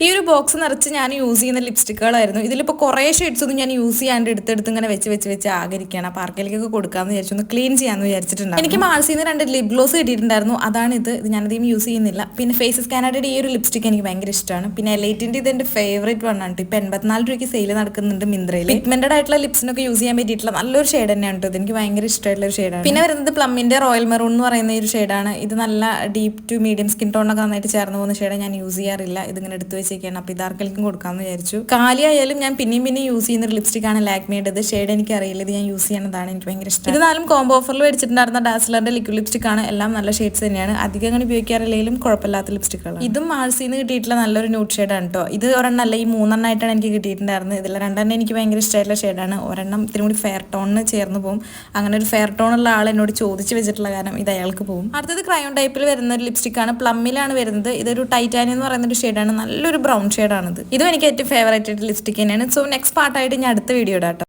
ഈ ഒരു ബോക്സ് നിറച്ച് ഞാൻ യൂസ് ചെയ്യുന്ന ലിപ്സ്റ്റിക്കുകളായിരുന്നു ഇതിലിപ്പോൾ കുറേ ഷെയ്ഡ്സ് ഒന്നും ഞാൻ യൂസ് ചെയ്യാണ്ട് എടുത്തെടുത്ത് ഇങ്ങനെ വെച്ച് വെച്ച് വെച്ച് ആകരിക്കുകയാണ് അപ്പോൾ ആർക്കെങ്കിലൊക്കെ കൊടുക്കാമെന്ന് വിചാരിച്ചു ഒന്ന് ക്ലീൻ ചെയ്യാമെന്ന് വിചാരിച്ചിട്ടുണ്ട് എനിക്ക് മാൾസിൽ നിന്ന് രണ്ട് ലിപ് ഗ്ലോസ് കിട്ടിയിട്ടുണ്ടായിരുന്നു. അതാണിത് ഇത്. ഞാനധികം യൂസ് ചെയ്യുന്നില്ല. പിന്നെ ഫേസ് കാനഡയുടെ ഈ ഒരു ലിപ്സ്റ്റിക് എനിക്ക് ഭയങ്കര ഇഷ്ടമാണ് പിന്നെ എലൈറ്റിന്റെ ഇത് എന്റെ ഫേവറേറ്റ് വണ്ണാണ് ഇപ്പോൾ എൺപത്തിനാല് രൂപയ്ക്ക് സെയിൽ നടക്കുന്നുണ്ട് മിന്ത്രയിൽ പിഗ്മെന്റഡ് ആയിട്ടുള്ള ലിപ്സിനൊക്കെ യൂസ് ചെയ്യാൻ പറ്റിയിട്ടുള്ള നല്ലൊരു ഷെയ്ഡ് തന്നെയാണ് കേട്ടോ എനിക്ക് ഭയങ്കര ഇഷ്ടമായിട്ടുള്ള ഒരു ഷെയ്ഡാണ് പിന്നെ വരുന്നത് പ്ലമ്മിന്റെ റോയൽ മെറൂൺ എന്ന് പറയുന്ന ഒരു ഷെയ്ഡാണ് ഇത് നല്ല ഡീപ് ടു മീഡിയം സ്കിൻ ടോണൊക്കെ നന്നായിട്ട് ചേർന്ന് പോകുന്ന ഷെയ്ഡ് ഞാൻ യൂസ് ചെയ്യാറില്ല. ഇതിങ്ങനെ എടുത്ത് വെച്ചേക്കാണ് അപ്പോൾ ഇതാർക്കെങ്കിലും കൊടുക്കാമെന്ന് വിചാരിച്ചു. കാലിയായാലും ഞാൻ പിന്നെയും പിന്നെയും യൂസ് ചെയ്യുന്ന ഒരു ലിപ്സ്റ്റിക് ആണ് ലാക്മേഡ് ഇത് ഷെയ്ഡ് എനിക്ക് അറിയില്ല. ഇത് ഞാൻ യൂസ് ചെയ്യുന്നതാണ് എനിക്ക് ഭയങ്കര ഇഷ്ടം. ഇതായാലും കോംബോ ഓഫറിൽ മേടിച്ചിട്ടുണ്ടായിരുന്ന ഡാസ്ലറിന്റെ ലിക്വിഡ് ലിപ്സ്റ്റിക് ആണ്. എല്ലാം നല്ല ഷെയ്ഡ്സ് തന്നെയാണ്. അധികം അങ്ങനെ ഉപയോഗിക്കാറില്ലെങ്കിലും കുഴപ്പമില്ലാത്ത ലിപ്സ്റ്റിക്കുകൾ ഇതും മാൾസിന്ന് കിട്ടിയിട്ടുള്ള നല്ലൊരു ന്യൂട്ട് ഷെയ്ഡാണ് കേട്ടോ ഇത് ഒരെണ്ണം അല്ല ഈ മൂന്നെണ്ണമായിട്ടാണ് എനിക്ക് കിട്ടിയിട്ടുണ്ടായിരുന്നത്. ഇതിൽ രണ്ടെണ്ണം എനിക്ക് ഭയങ്കര ഇഷ്ടമായിട്ടുള്ള ഷെയ്ഡാണ് ഒരെണ്ണം ഇത്തിരി കൂടി ഫെയർ ടോണിന് ചേർന്ന് പോകും അങ്ങനെ ഒരു ഫെയർ ടോൺ ഉള്ള ആൾ എന്നോട് ചോദിച്ചു വെച്ചിട്ടുള്ള കാരണം ഇത് അയാൾക്ക് പോകും അടുത്തത് ക്രയോൺ ടൈപ്പിൽ വരുന്ന ഒരു ലിപ്സ്റ്റിക് ആണ്. പ്ലമ്മിലാണ് വരുന്നത്. ഇതൊരു ടൈറ്റാനിയം എന്ന് പറയുന്ന ഒരു ഷെയ്ഡാണ് നല്ലൊരു ബ്രൗൺ ഷെയ്ഡാണിത് ഇതും എനിക്ക് ഏറ്റവും ഫേവറേറ്റ് ലിപ്സ്റ്റിക് തന്നെയാണ് സോ നെക്സ്റ്റ് പാർട്ടായിട്ട് ഞാൻ അടുത്ത വീഡിയോ ഇടാം ട്ടോ.